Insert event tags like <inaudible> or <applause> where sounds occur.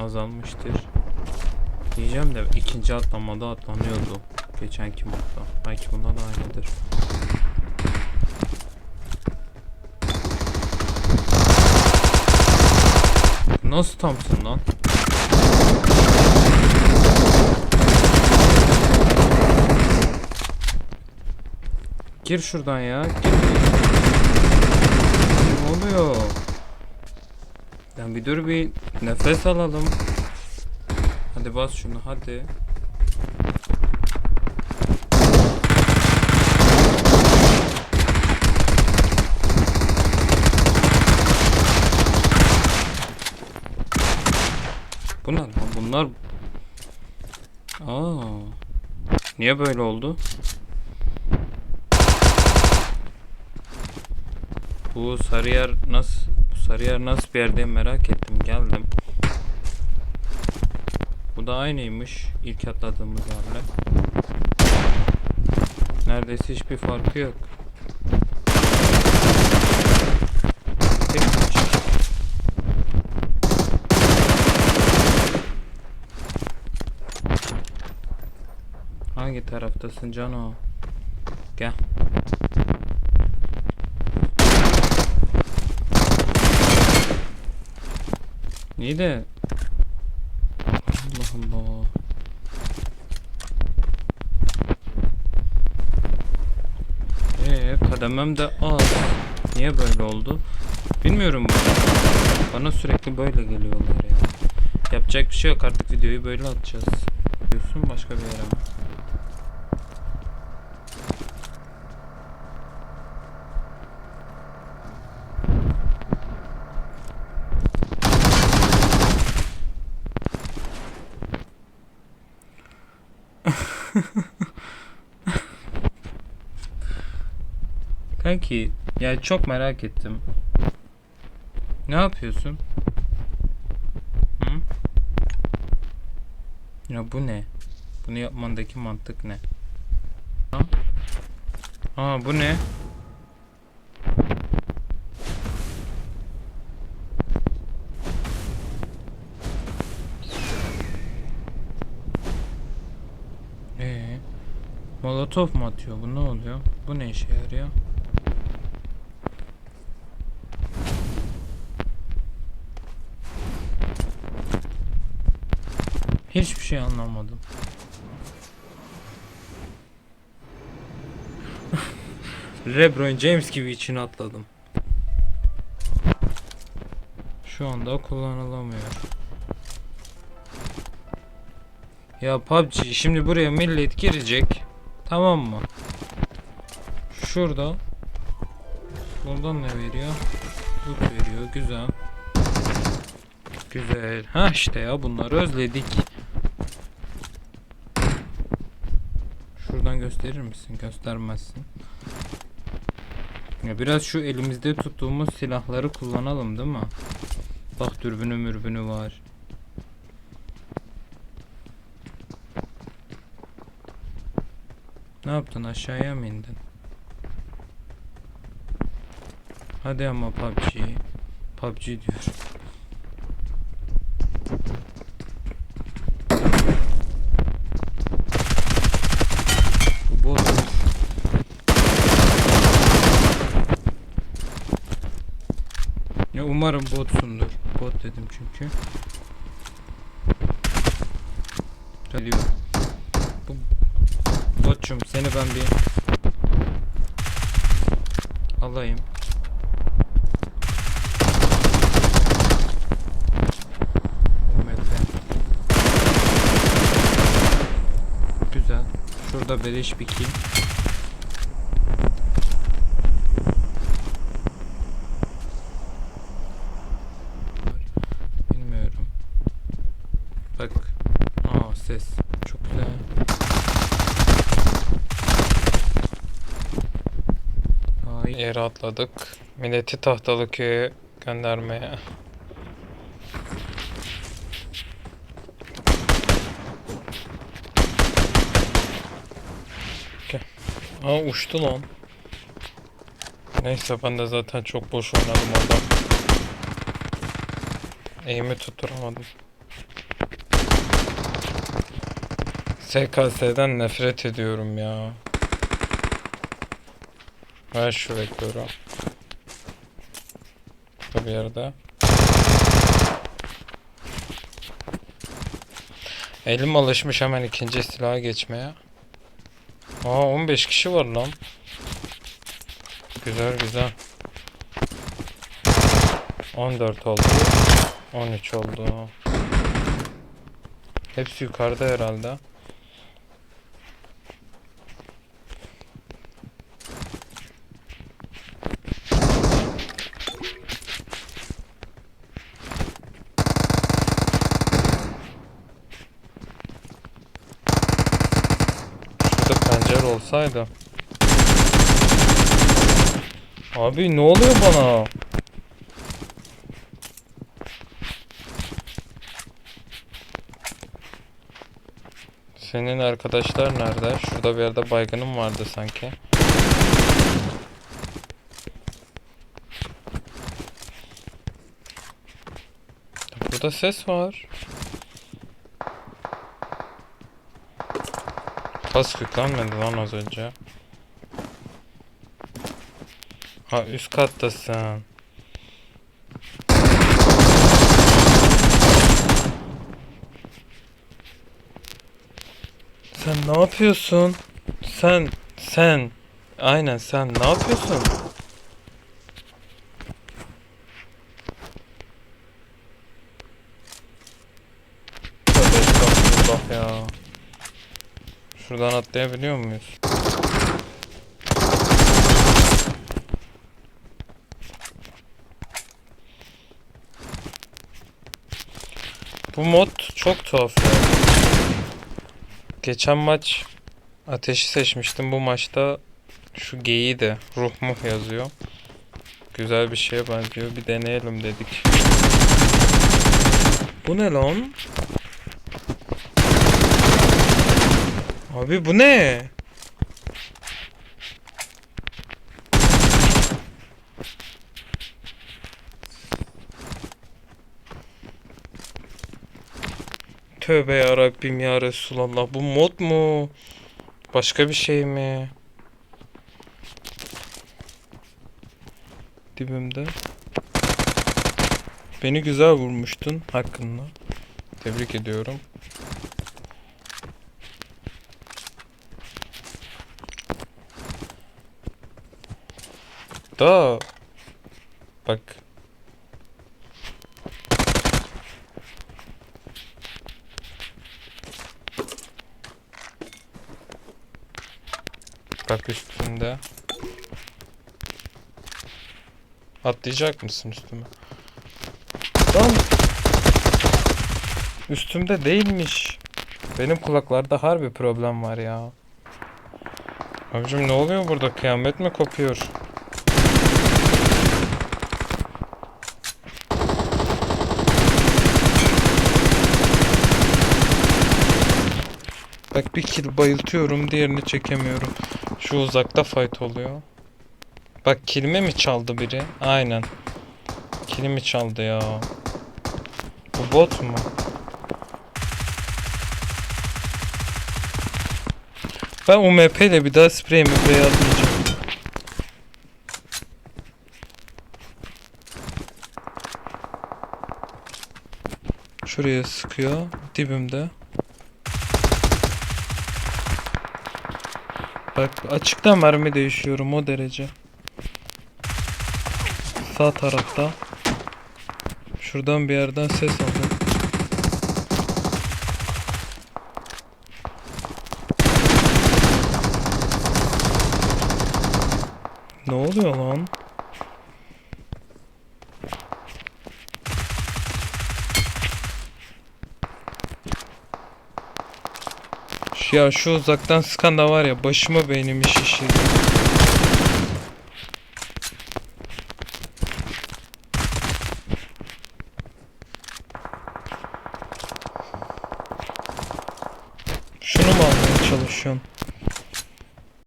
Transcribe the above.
azalmıştır. Diyeceğim de ikinci atlamada atlanıyordu. Geçenki modda. Belki bunda da aynıdır. Nasıl tamsın lan? Gir şuradan ya. Gir. Ne oluyor? Ya bir dur bir nefes alalım. Hadi bas şunu hadi. Bu ne lan bunlar? Aa. Niye böyle oldu? Bu Sarıyer nasıl bu Sarıyer nasıl bir yerde merak ettim geldim. Bu da aynıymış ilk atladığımız yerle. Neredeyse hiçbir farkı yok. Hangi taraftasın Cano? Gel. İyi de Allah Allah. Ee, kademem de az. Niye böyle oldu? Bilmiyorum. Bana sürekli böyle geliyorlar ya. Yapacak bir şey yok artık videoyu böyle atacağız. Diyorsun başka bir yere mi? Kanki ya çok merak ettim. Ne yapıyorsun? Hı? Ya bu ne? Bunu yapmandaki mantık ne? Ha? Aa bu ne? Ee, Molotov mu atıyor? Bu ne oluyor? Bu ne işe yarıyor? Hiçbir şey anlamadım. <laughs> LeBron James gibi içine atladım. Şu anda kullanılamıyor. Ya PUBG şimdi buraya millet girecek. Tamam mı? Şurada Buradan ne veriyor? Loot veriyor. Güzel. Güzel. Ha işte ya bunları özledik. Şuradan gösterir misin? Göstermezsin. Ya biraz şu elimizde tuttuğumuz silahları kullanalım değil mi? Bak dürbünü mürbünü var. Ne yaptın aşağıya mı indin? Hadi ama PUBG. PUBG diyor. Bu bot. Ya umarım botsundur. Bot dedim çünkü. Geliyor. Bu botçum seni ben bir alayım. Güzel. Şurada beleş bir kill. yeri atladık. Milleti tahtalı köye göndermeye. Okay. Aa uçtu lan. Neyse ben de zaten çok boş oynadım orada. Eğimi tutturamadım. SKS'den nefret ediyorum ya. Ver şu vektörü. Burada yerde. Elim alışmış hemen ikinci silaha geçmeye. Aa 15 kişi var lan. Güzel güzel. 14 oldu. 13 oldu. Hepsi yukarıda herhalde. Şurada pencere olsaydı. Abi ne oluyor bana? Senin arkadaşlar nerede? Şurada bir yerde baygınım vardı sanki. Burada ses var. Pas yüklenmedi lan az önce. Ha üst kattasın. Sen ne yapıyorsun? Sen, sen. Aynen sen ne yapıyorsun? Estağfurullah ya. Şuradan atlayabiliyor muyuz? Bu mod çok tuhaf ya. Geçen maç ateşi seçmiştim. Bu maçta şu geyiği de ruh muh yazıyor. Güzel bir şeye benziyor. Bir deneyelim dedik. Bu ne lan? Abi bu ne? Tövbe ya Rabbim ya Resulallah. Bu mod mu? Başka bir şey mi? Dibimde. Beni güzel vurmuştun hakkında. Tebrik ediyorum. Da bak Bak üstünde. Atlayacak mısın üstüme? Lan! Üstümde değilmiş. Benim kulaklarda harbi problem var ya. Abicim ne oluyor burada? Kıyamet mi kopuyor? Bak bir kill bayıltıyorum diğerini çekemiyorum. Şu uzakta fight oluyor. Bak kilimi mi çaldı biri? Aynen. Kilimi çaldı ya. Bu bot mu? Ben UMP ile bir daha sprey mi atmayacağım. Şuraya sıkıyor dibimde. Bak açıktan mermi değişiyorum o derece. Sağ tarafta. Şuradan bir yerden ses aldım. Ne oluyor lan? Ya şu uzaktan sıkan da var ya başıma beynimi şişirdi.